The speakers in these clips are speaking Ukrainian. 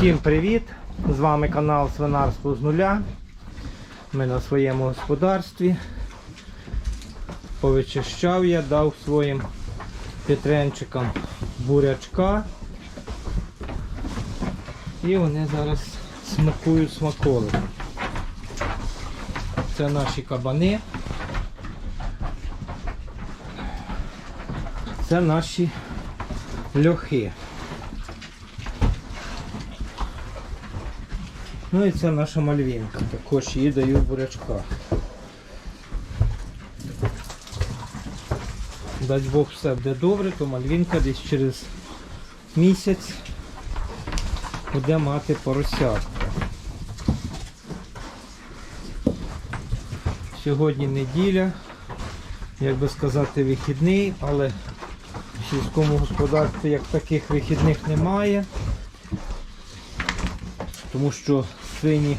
Всім привіт! З вами канал Свинарство з нуля. Ми на своєму господарстві. Повичищав я, дав своїм петренчикам бурячка. І вони зараз смакують смаколи. Це наші кабани. Це наші льохи. Ну і це наша мальвінка. Також їй даю в бурячка. Дасть Бог все буде добре, то мальвінка десь через місяць буде мати поросятку. Сьогодні неділя, як би сказати, вихідний, але в сільському господарстві як таких вихідних немає тому що свині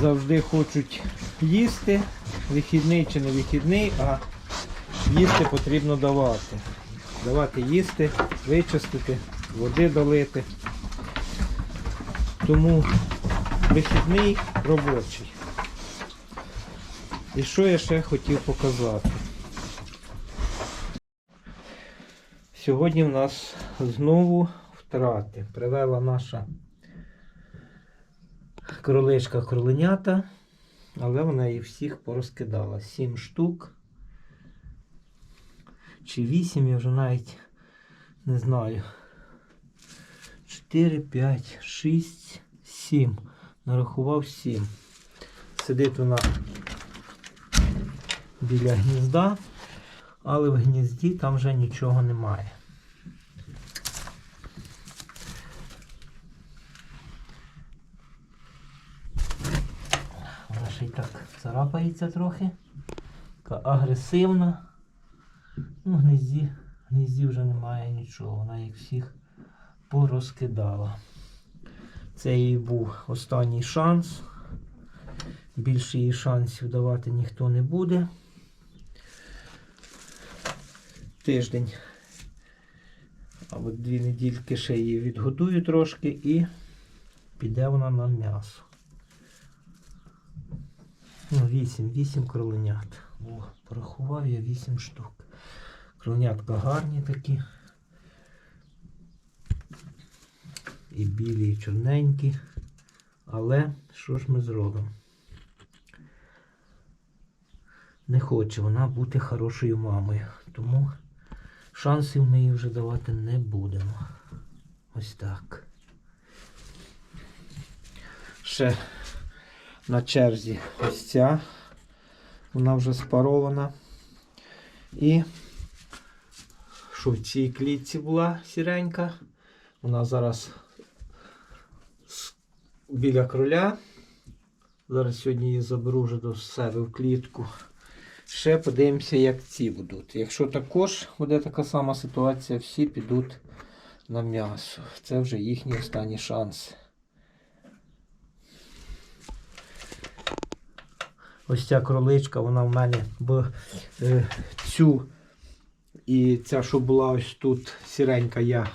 завжди хочуть їсти, вихідний чи не вихідний, а їсти потрібно давати. Давати їсти, вичистити, води долити. Тому вихідний робочий. І що я ще хотів показати? Сьогодні в нас знову втрати. Привела наша кроличка кроленята, але вона їх всіх порозкидала. Сім штук. Чи вісім, я вже навіть не знаю. 4, 5, 6, 7. Нарахував 7. Сидить вона біля гнізда, але в гнізді там вже нічого немає. Вона ще й так царапається трохи. Така агресивна. Ну, гнізді, гнізді вже немає нічого. Вона їх всіх порозкидала. Це їй був останній шанс. Більше їй шансів давати ніхто не буде. Тиждень. або дві недільки ще її відгодую трошки і піде вона на м'ясо. Ну, 8, 8 кроленят. О, порахував я 8 штук. Кроленятка гарні такі. І білі, і чорненькі. Але що ж ми зробимо? Не хоче вона бути хорошою мамою. Тому шансів ми їй вже давати не будемо. Ось так. Ще на черзі ось ця. Вона вже спарована. І що в цій клітці була сіренька. Вона зараз біля кроля. Зараз сьогодні її заберу вже до себе в клітку. Ще подивимося, як ці будуть. Якщо також буде така сама ситуація, всі підуть на м'ясо. Це вже їхній останній шанс. Ось ця кроличка, вона в мене бо е, цю і ця, що була ось тут сіренька, я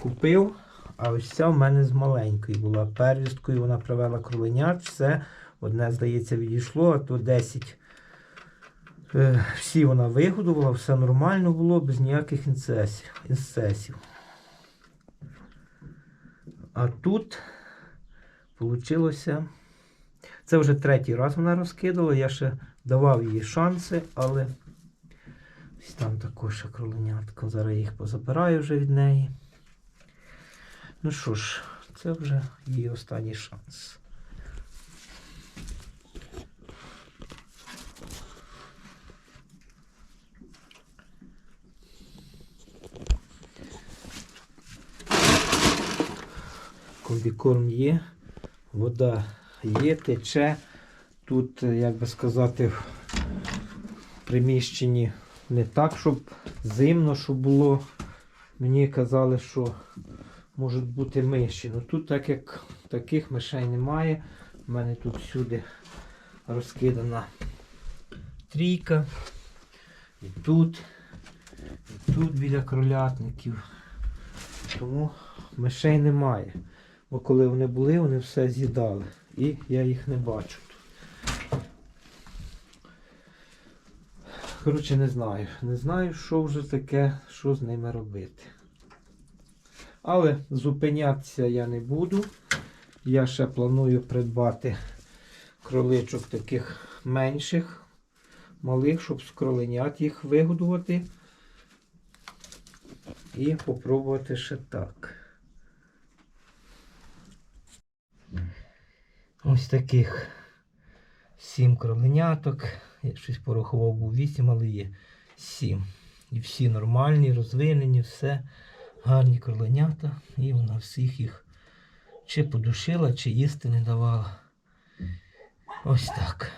купив. А ось ця в мене з маленької була первісткою, вона привела кроленят, все. Одне, здається, відійшло, а то 10. Е, всі вона вигодувала, все нормально було, без ніяких інцесів. А тут вийшло. Це вже третій раз вона розкидала. Я ще давав їй шанси, але ось там також кроленятка. Зараз я їх позабираю вже від неї. Ну що ж, це вже її останній шанс. Комбікорм є, вода є, тече. Тут, як би сказати, в приміщенні не так, щоб зимно, щоб було. Мені казали, що можуть бути миші. Ну тут, так як таких мишей немає, в мене тут всюди розкидана трійка. І тут, і тут біля кролятників. Тому мишей немає. Бо коли вони були, вони все з'їдали. І я їх не бачу. Коротше, не знаю. Не знаю, що вже таке, що з ними робити. Але зупинятися я не буду. Я ще планую придбати кроличок таких менших, малих, щоб з кроленят їх вигодувати. І попробувати ще так. Ось таких 7 кроленяток. Я щось порахував, був вісім, але є сім. І всі нормальні, розвинені, все. Гарні кроленята. І вона всіх їх чи подушила, чи їсти не давала. Ось так.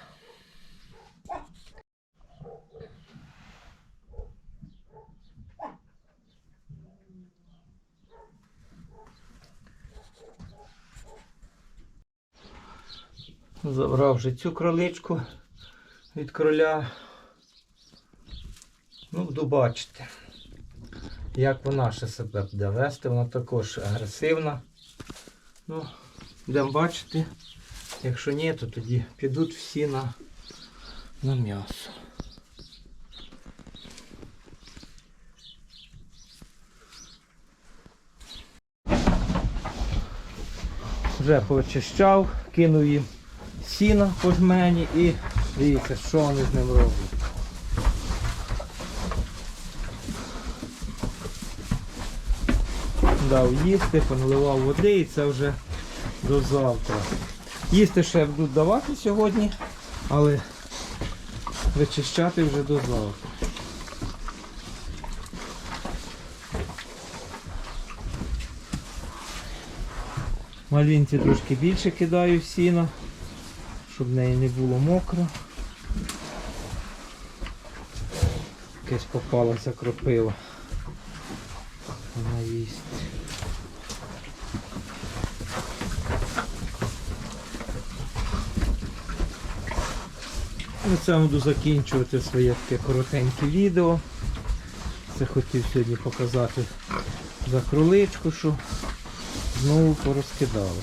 Забрав вже цю кроличку від кроля. Ну, буду як вона ще себе буде вести. Вона також агресивна. Ну, будемо бачити. Якщо ні, то тоді підуть всі на, на м'ясо. Вже почищав, кинув їм сіна по жмені і дивіться, що вони з ним роблять. Дав їсти, поналивав води і це вже до завтра. Їсти ще буду давати сьогодні, але вичищати вже до завтра. Малінці трошки більше кидаю сіна, щоб в неї не було мокро. Якась попалася кропива. Вона їсть. На цьому буду закінчувати своє таке коротеньке відео. Це хотів сьогодні показати за кроличку, що знову порозкидали.